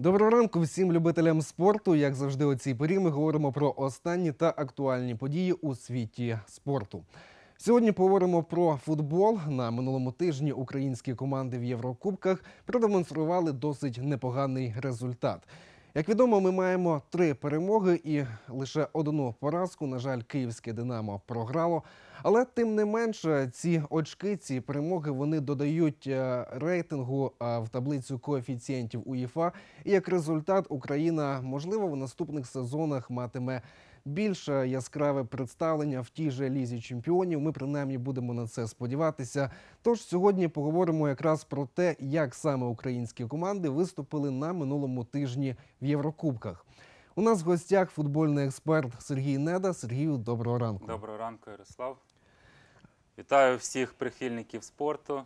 Доброго ранку всім любителям спорту. Як завжди, у цій порі ми говоримо про останні та актуальні події у світі спорту. Сьогодні поговоримо про футбол. На минулому тижні українські команди в Єврокубках продемонстрували досить непоганий результат. Як відомо, ми маємо три перемоги і лише одну поразку. На жаль, київське Динамо програло. Але тим не менше, ці очки, ці перемоги вони додають е, рейтингу е, в таблицю коефіцієнтів УЄФА. І як результат, Україна можливо в наступних сезонах матиме більш е, яскраве представлення в тій же лізі чемпіонів. Ми принаймні будемо на це сподіватися. Тож сьогодні поговоримо якраз про те, як саме українські команди виступили на минулому тижні в Єврокубках. У нас в гостях футбольний експерт Сергій Неда. Сергію, доброго ранку. Доброго ранку, Ярослав. Вітаю всіх прихильників спорту.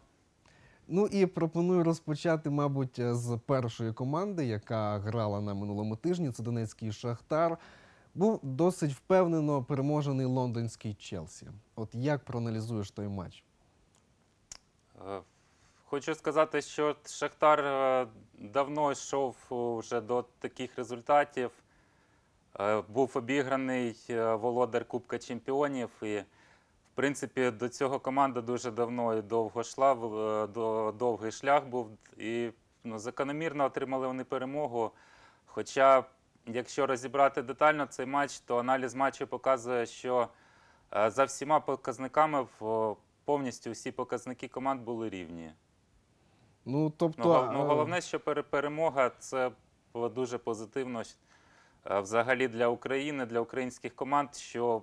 Ну і пропоную розпочати, мабуть, з першої команди, яка грала на минулому тижні. Це Донецький Шахтар. Був досить впевнено переможений лондонський Челсі. От як проаналізуєш той матч? Е, Хочу сказати, що Шахтар е, давно йшов е, вже до таких результатів. Був обіграний володар Кубка Чемпіонів. І, в принципі, до цього команда дуже давно і довго йшла, довгий шлях був. І ну, закономірно отримали вони перемогу. Хоча, якщо розібрати детально цей матч, то аналіз матчу показує, що е, за всіма показниками повністю всі показники команд були рівні. Ну тобто, Ну, ну, е, головне, що перемога це дуже позитивно е, взагалі для України, для українських команд, що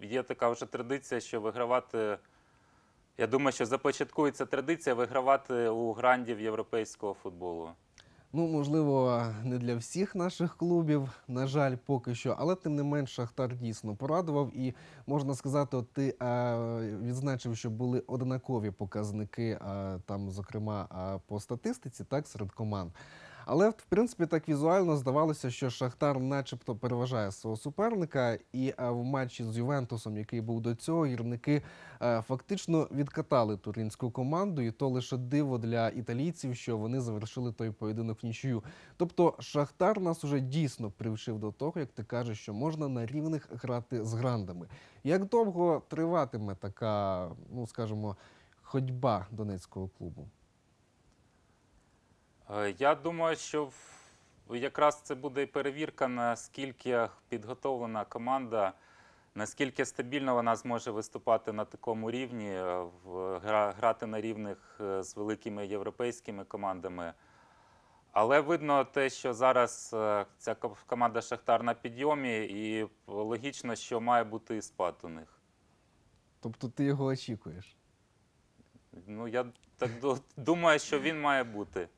є така вже традиція, що вигравати. Я думаю, що започаткується традиція вигравати у грандів європейського футболу. Ну, можливо, не для всіх наших клубів, на жаль, поки що, але тим не менш Шахтар дійсно порадував. І можна сказати, от ти а, відзначив, що були однакові показники, а, там, зокрема, а, по статистиці, так, серед команд. Але в принципі так візуально здавалося, що Шахтар, начебто, переважає свого суперника, і е, в матчі з Ювентусом, який був до цього, гірники е, фактично відкатали туринську команду, і то лише диво для італійців, що вони завершили той поєдинок в нічию. Тобто Шахтар нас уже дійсно привчив до того, як ти кажеш, що можна на рівних грати з грандами. Як довго триватиме така, ну скажімо, ходьба донецького клубу? Е, Я думаю, що якраз це буде і перевірка, наскільки підготовлена команда, наскільки стабільно вона зможе виступати на такому рівні, е, грати на рівних е, з великими європейськими командами. Але видно те, що зараз ця команда Шахтар на підйомі, і логічно, що має бути і спад у них. Тобто ти його очікуєш? Ну, я так думаю, що він має бути.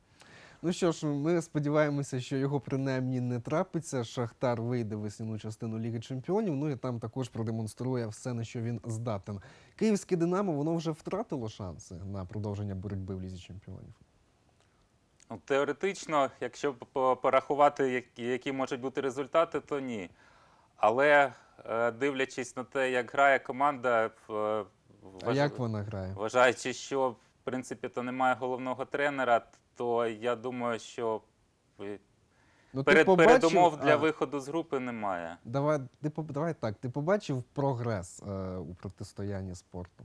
Ну що ж, ми сподіваємося, що його принаймні не трапиться. Шахтар вийде в весняну частину Ліги Чемпіонів. Ну і там також продемонструє все, на що він здатен. Київське Динамо воно вже втратило шанси на продовження боротьби в Лізі Чемпіонів. Ну, Теоретично, якщо порахувати, які- можуть бути результати, то ні. Але е, дивлячись на те, як грає команда, е, А вваж- як вона грає? вважаючи, що принципі то немає головного тренера, то я думаю, що е, Ну, перед, побачив- передумов для а, виходу з групи немає. Давай, ти, давай так, ти побачив прогрес е, у протистоянні спорту?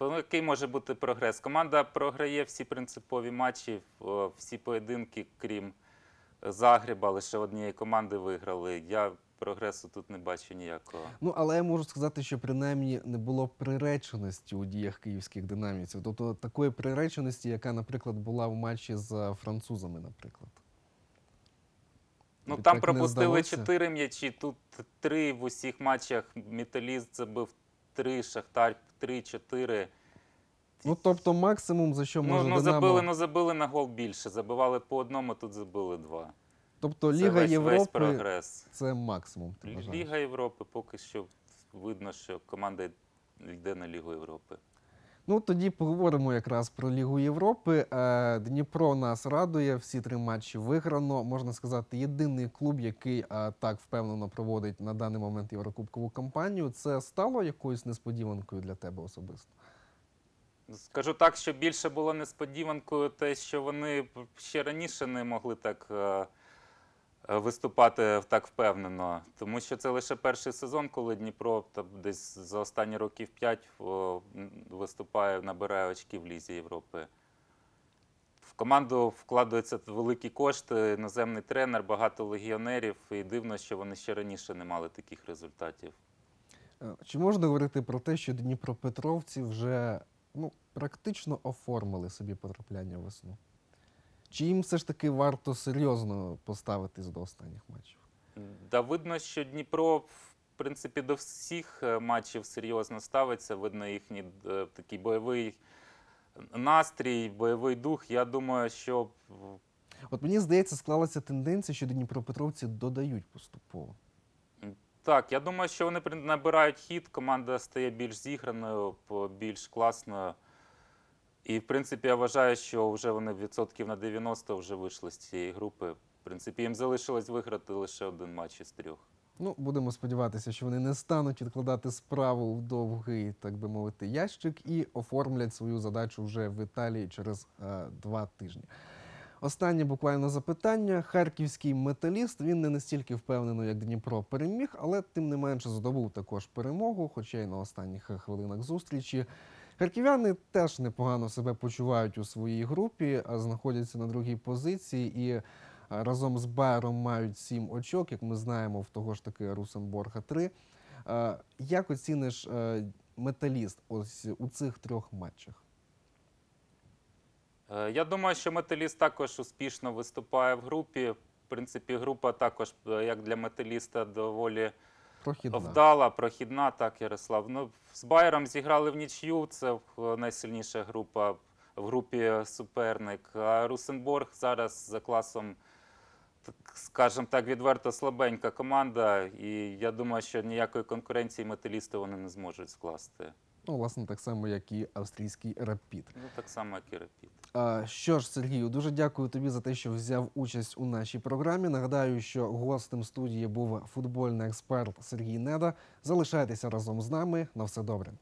Ну, який може бути прогрес? Команда програє всі принципові матчі, всі поєдинки, крім Загреба, лише однієї команди виграли. Я прогресу тут не бачу ніякого. Ну, але я можу сказати, що принаймні не було приреченості у діях київських динамівців. Тобто такої приреченості, яка, наприклад, була в матчі з французами, наприклад. Ну Тобі там пропустили чотири м'ячі, тут три в усіх матчах. Металіст забив три, Шахтар три-чотири. Ну, тобто, максимум, за що Ну, може ну, Динамо... забили, ну забили на гол більше. Забивали по одному, тут забили два. Тобто Це Ліга весь, весь Європи прогрес. це максимум. Ти вважаєш? Ліга Європи поки що видно, що команда йде на Лігу Європи. Ну тоді поговоримо якраз про Лігу Європи. Е, Дніпро нас радує. Всі три матчі виграно. Можна сказати, єдиний клуб, який е, так впевнено проводить на даний момент єврокубкову кампанію. Це стало якоюсь несподіванкою для тебе особисто. Скажу так, що більше було несподіванкою те, що вони ще раніше не могли так е, виступати так впевнено. Тому що це лише перший сезон, коли Дніпро там, десь за останні років 5 виступає, набирає очки в Лізі Європи. В команду вкладаються великі кошти, іноземний тренер, багато легіонерів, і дивно, що вони ще раніше не мали таких результатів. Е, Чи можна говорити про те, що Дніпропетровці вже ну, практично оформили собі потрапляння весну? Чи їм все ж таки варто серйозно поставитись до останніх матчів? Да, видно, що Дніпро, в принципі, до всіх е, матчів серйозно ставиться. Видно їхній е, такий бойовий настрій, бойовий дух. Я думаю, що От мені здається, склалася тенденція, що Дніпропетровці додають поступово. так, я думаю, що вони набирають хід, команда стає більш зіграною, більш класною. І, в принципі, я вважаю, що вже вони відсотків на 90 вже вийшли з цієї групи. В принципі, їм залишилось виграти лише один матч із трьох. Ну, будемо сподіватися, що вони не стануть відкладати справу в довгий, так би мовити, ящик і оформлять свою задачу вже в Італії через е, два тижні. Останнє буквально запитання. Харківський металіст він не настільки впевнено, як Дніпро переміг, але тим не менше здобув також перемогу, хоча й на останніх хвилинах зустрічі. Харків'яни теж непогано себе почувають у своїй групі, знаходяться на другій позиції і е, разом з Байером мають сім очок, як ми знаємо, в того ж таки Русенборга 3. Е, Як оціниш е, металіст ось у цих трьох матчах? Я думаю, що металіст також успішно виступає в групі. В принципі, група також, як для металіста, доволі Прохідна. вдала, прохідна, так, Ярослав. Ну, з Байером зіграли в нічю, це е, найсильніша група в групі суперник. А Русенборг зараз за класом, скажімо так, відверто слабенька команда. І я думаю, що ніякої конкуренції металісти вони не зможуть скласти. Ну, власне, так само, як і австрійський рапід. Ну, так само, як і Рапід. А, Що ж, Сергію, дуже дякую тобі за те, що взяв участь у нашій програмі. Нагадаю, що гостем студії був футбольний експерт Сергій Неда. Залишайтеся разом з нами. На все добре.